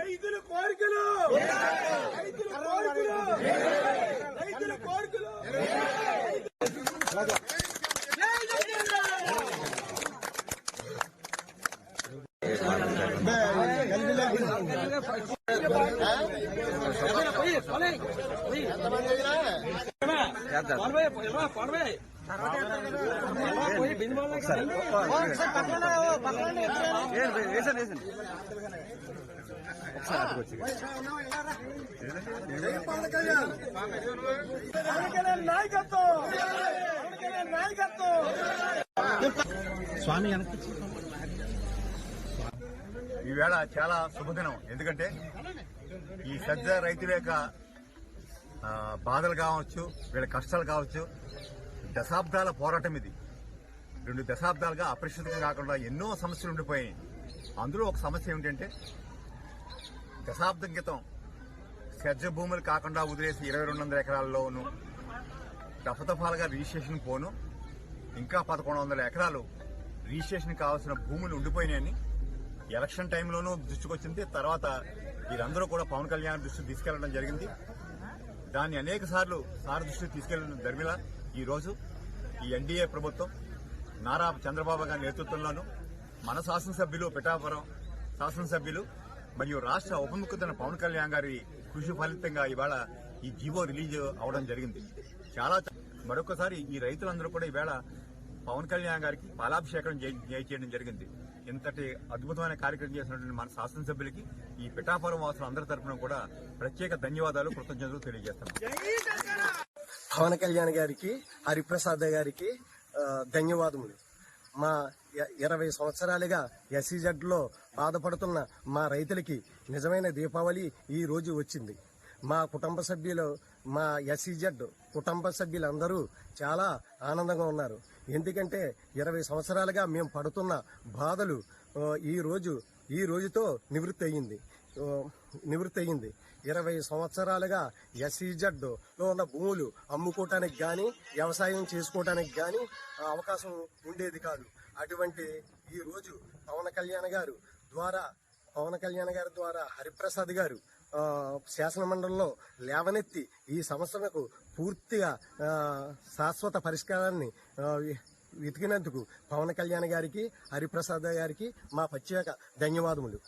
రైతుల కోరికలు రైతుల కోరికలు రైతుల కోరికలు పవన్ కళ్యాణ్ నాయకత్వం పవన్ ఈవేళ చాలా శుభదినం. ఎందుకంటే ఈ సజ్జ రైతుల యొక్క బాధలు కావచ్చు వీళ్ళ కష్టాలు కావచ్చు దశాబ్దాల పోరాటం ఇది. రెండు దశాబ్దాలుగా అపరిశుద్ధంగా కాకుండా ఎన్నో సమస్యలు ఉండిపోయాయి. అందులో ఒక సమస్య ఏమిటంటే దశాబ్దం క్రితం సజ్జ భూములు కాకుండా వదిలేసి ఇరవై రెండు వందల ఎకరాల్లోనూ దఫదఫాలుగా రిజిస్ట్రేషన్ పోను ఇంకా పదకొండు వందల ఎకరాలు రిజిస్ట్రేషన్ కావాల్సిన భూములు ఉండిపోయినాయని ఎలక్షన్ టైంలోనూ దృష్టికి వచ్చింది తర్వాత వీరందరూ కూడా పవన్ కళ్యాణ్ దృష్టికి తీసుకెళ్ళడం జరిగింది. దాన్ని అనేక సార్లు సార్ దృష్టికి తీసుకెళ్ళడం జరిగిన ఈ రోజు ఈ ఎన్డీఏ ప్రభుత్వం నారా చంద్రబాబు గారి నేతృత్వంలోనూ మన శాసనసభ్యులు పిఠాపురం శాసనసభ్యులు మరియు రాష్ట్ర ఉప ముఖ్యమంత్రి పవన్ కళ్యాణ్ గారి కృషి ఫలితంగా ఇవాళ ఈ జీవో రిలీజ్ అవడం జరిగింది. చాలా మరొకసారి ఈ రైతులందరూ కూడా ఈవేళ పవన్ కళ్యాణ్ గారికి పాలాభిషేకం చేయడం జరిగింది. ఇంతటి అద్భుతమైన కార్యక్రమం చేసినటువంటి మన శాసనసభ్యులకి ఈ పిఠాపురం వాసులు అందరి తరఫున కూడా ప్రత్యేక ధన్యవాదాలు కృతజ్ఞతలు తెలియజేస్తున్నాం. పవన్ కళ్యాణ్ గారికి హరిప్రసాద్ గారికి ధన్యవాదములు. మా ఇరవై సంవత్సరాలుగా ఎస్సీ జడ్లో బాధపడుతున్న మా రైతులకి నిజమైన దీపావళి ఈ రోజు వచ్చింది. మా కుటుంబ సభ్యులు మా ఎస్సీజెడ్ కుటుంబ సభ్యులందరూ చాలా ఆనందంగా ఉన్నారు. ఎందుకంటే ఇరవై సంవత్సరాలుగా మేము పడుతున్న బాధలు ఈ రోజు ఈ రోజుతో నివృత్తి అయ్యింది. నివృత్తి అయ్యింది. ఇరవై సంవత్సరాలుగా ఎస్ఈజెడ్లో ఉన్న భూములు అమ్ముకోవటానికి కానీ వ్యవసాయం చేసుకోవటానికి కానీ అవకాశం ఉండేది కాదు. అటువంటి ఈ రోజు పవన్ కళ్యాణ్ గారు ద్వారా పవన్ కళ్యాణ్ గారి ద్వారా హరిప్రసాద్ గారు శాసన మండలిలో లేవనెత్తి ఈ సమస్యకు పూర్తిగా శాశ్వత పరిష్కారాన్ని వెతికినందుకు పవన్ కళ్యాణ్ గారికి హరిప్రసాద్ గారికి మా ప్రత్యేక ధన్యవాదములు.